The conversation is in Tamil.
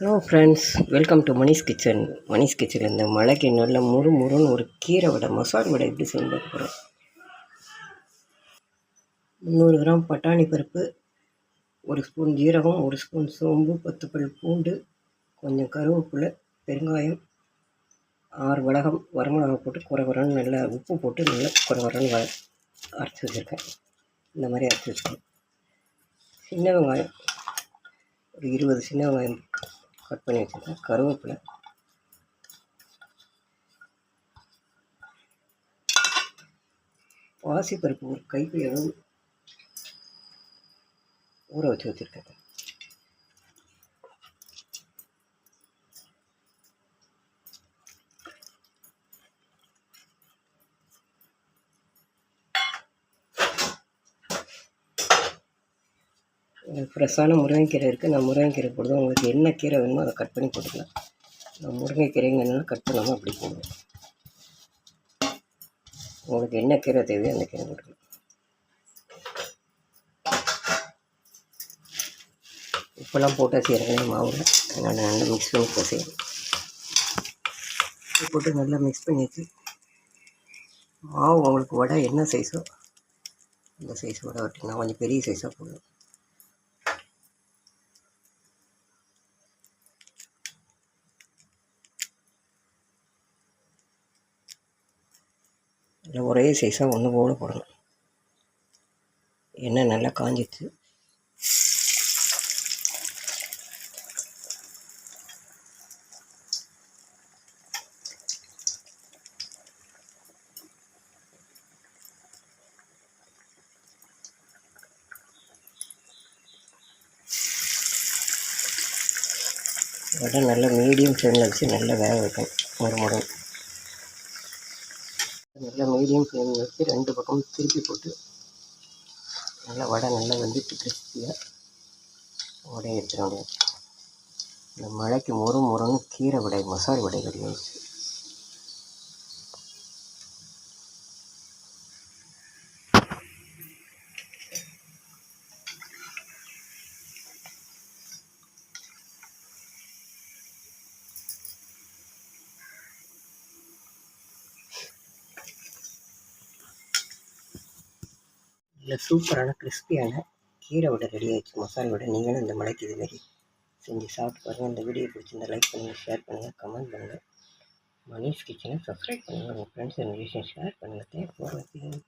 Hello friends welcome to Manish kitchen Manish kitchen இந்த மழைக்கு நல்ல முறு முறுன்னு ஒரு கீரை வடை மசால் வடை எப்படி செய்ய போகிறோம் முந்நூறு கிராம் பட்டாணி பருப்பு ஒரு ஸ்பூன் ஜீரகம் ஒரு ஸ்பூன் சோம்பு பத்து பல் பூண்டு கொஞ்சம் கருவேப்பிலை பெருங்காயம் ஆறு வடகம் வரமிளகா போட்டு குறைகுறன்னு நல்லா உப்பு போட்டு நல்லா குறைகுறன்னு வ அரைச்சி வச்சுருக்கேன். இந்த மாதிரி அரைச்சி வச்சுருக்கேன். சின்ன வெங்காயம் ஒரு இருபது சின்ன வெங்காயம் கட் பண்ணி வச்சுருக்கேன். கருவேப்பிலை. பாசிப்பருப்பு ஒரு கைப்பிடி அளவு ஊற வச்சு வச்சுருக்கேன். ஃப்ரெஷ்ஷான முருங்கைக்கீரை இருக்குது நான் முருங்கைக்கீரை போடுவேன் உங்களுக்கு என்ன கீரை வேணுமோ அதை கட் பண்ணி போட்டுக்கலாம். நான் முருங்கைக்கீரைங்கன்னா கட் பண்ணாமல் அப்படி போடுவேன். உங்களுக்கு என்ன கீரை தேவையோ அந்த கீரை போட்டுக்கலாம். உப்பெல்லாம் போட்டால் செய்கிறேன் மாவில் அதனால் நல்லா மிக்ஸ் பண்ணி பசையும் போட்டு நல்லா மிக்ஸ் பண்ணியாச்சு மாவு உங்களுக்கு வடை என்ன சைஸோ அந்த சைஸ் வடை வட்டிங்கன்னா கொஞ்சம் பெரிய சைஸாக போடுவேன். இல்லை ஒரே சைஸாக ஒன்று போல போடணும். எண்ணெய் நல்லா காஞ்சிச்சு வடை நல்லா மீடியம் ஃப்ளேமில் வச்சு நல்லா வேக வைக்கணும். ஒரு முறை. நல்லா மீடியம் ஃப்ளேமில் வச்சு ரெண்டு பக்கமும் திருப்பி போட்டு நல்லா வடை நல்லா வந்துட்டு கிறிஸ்பியாக உடைய எடுத்துட முடியாது இந்த மழைக்கு முறு முறுன்னு கீரை வடை மசாலி வடை கிடையாது இல்லை சூப்பரான கிறிஸ்பியான கீரை விட ரெடி ஆயிடுச்சு. மசாலா விட. நீங்களும் இந்த மழைக்கு இதுமாரி செஞ்சு சாப்பிட்டு பாருங்கள் இந்த வீடியோ பிடிச்சிருந்தா லைக் பண்ணுங்கள் ஷேர் பண்ணுங்கள் கமெண்ட் பண்ணுங்கள் மணிஷ் கிச்சனை சப்ஸ்கிரைப் பண்ணுங்கள் உங்கள் ஃப்ரெண்ட்ஸ் அண்ட் ரிலேஷன் ஷேர் பண்ணுங்கள் தேங்க்ஸ் ஃபார் வாட்சிங்